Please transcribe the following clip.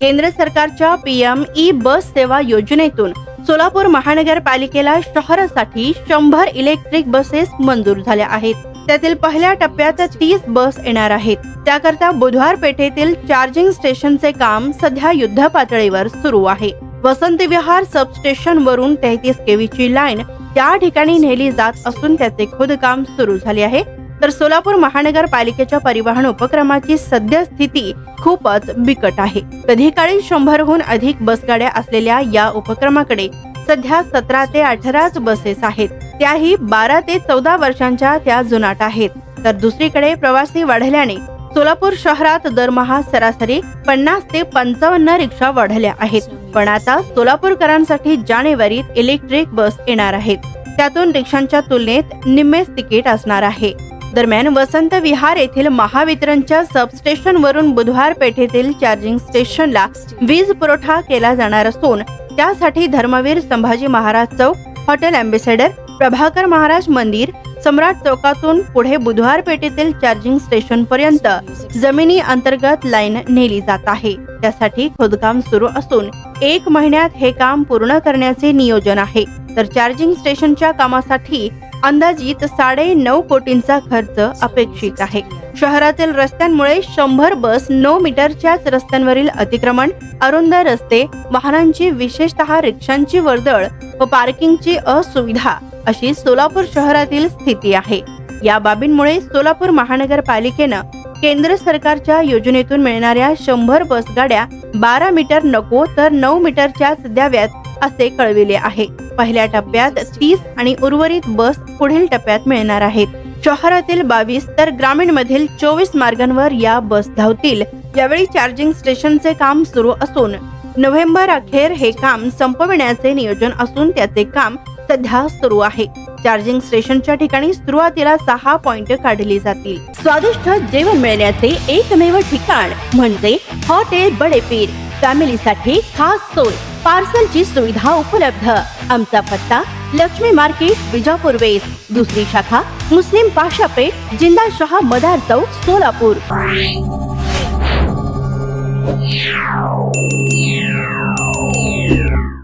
केंद्र सरकारच्या PM E बस सेवा योजनेतून सोलापूर महानगरपालिकेला शहरासाठी शंभर इलेक्ट्रिक बसेस मंजूर झाल्या आहेत. त्यातील पहिल्या टप्प्यात तीस बस येणार आहेत. त्याकरता बुधवार पेठेतील चार्जिंग स्टेशनचे काम सध्या युद्ध पातळीवर सुरू आहे. वसंत विहार सबस्टेशन वरून तेहतीस केवीची लाईन त्या ठिकाणी नेली जात असून त्याचे खोदकाम सुरू झाले आहे. तर सोलापूर महानगरपालिकेच्या परिवहन उपक्रमाची सद्यस्थिती खूपच बिकट आहे. कधी काळी शंभरहून अधिक बसगाड्या असलेल्या या उपक्रमाकडे सध्या सतरा ते अठराच बसेस आहेत. त्याही बारा ते चौदा वर्षांच्या त्या जुनाट आहेत. तर दुसरीकडे प्रवासी वाढल्याने सोलापूर शहरात दरमहा सरासरी पन्नास ते पंचावन्न रिक्षा वाढल्या आहेत. पण आता सोलापूरकरांसाठी जानेवारीत इलेक्ट्रिक बस येणार आहेत. त्यातून रिक्षांच्या तुलनेत निम्मेच तिकीट असणार आहे. दरम्यान वसंत विहार येथील महावितरणच्या सबस्टेशनवरून बुधवार पेठेतील चार्जिंग स्टेशनला वीज पुरवठा केला जाणार असून त्यासाठी धर्मवीर संभाजी महाराज चौक हॉटेल अँबेसेडर प्रभाकर महाराज मंदिर सम्राट चौकातून पुढे बुधवार पेठेतील चार्जिंग स्टेशन पर्यंत जमिनी अंतर्गत लाईन नेली जात आहे. त्यासाठी खोदकाम सुरू असून एक महिन्यात हे काम पूर्ण करण्याचे नियोजन आहे. तर चार्जिंग स्टेशनच्या कामासाठी अंदाजित साडे नऊ कोटींचा खर्च अपेक्षित आहे. शहरातील रस्त्यांमुळे शंभर बस नऊ मीटरच्याच रस्त्यांवरील अतिक्रमण अरुंद रस्ते वाहनांची विशेषतः रिक्षांची वर्दळ व पार्किंगची असुविधा अशी सोलापूर शहरातील स्थिती आहे. या बाबींमुळे सोलापूर महानगरपालिकेनं केंद्र सरकारच्या योजनेतून मिळणाऱ्या शंभर बस गाड्या बारा मीटर नको तर नऊ मीटरच्याच द्याव्यात असे कळविले आहे. पहिल्या टप्प्यात तीस आणि उर्वरित बस पुढील टप्प्यात मिळणार आहेत. शहरातील बावीस तर ग्रामीण मधील चोवीस मार्गांवर या बस धावतील. यावेळी चार्जिंग स्टेशनचे काम सुरू असून नोव्हेंबर अखेर हे काम संपविण्याचे नियोजन असून त्याचे काम सध्या सुरू आहे. चार्जिंग स्टेशनच्या ठिकाणी सुरुवातीला सहा पॉइंट काढली जातील. स्वादिष्ट जेवण मिळण्याचे एकमेव ठिकाण म्हणजे हॉटेल बडेपीर. फॅमिलीसाठी खास सोय, पार्सलची सुविधा उपलब्ध. आमचा पत्ता लक्ष्मी मार्केट, विजापूर वेस्ट दुसरी शाखा, मुस्लिम पाशा पेट ज़िंदा शहा मदार चौक, सोलापूर.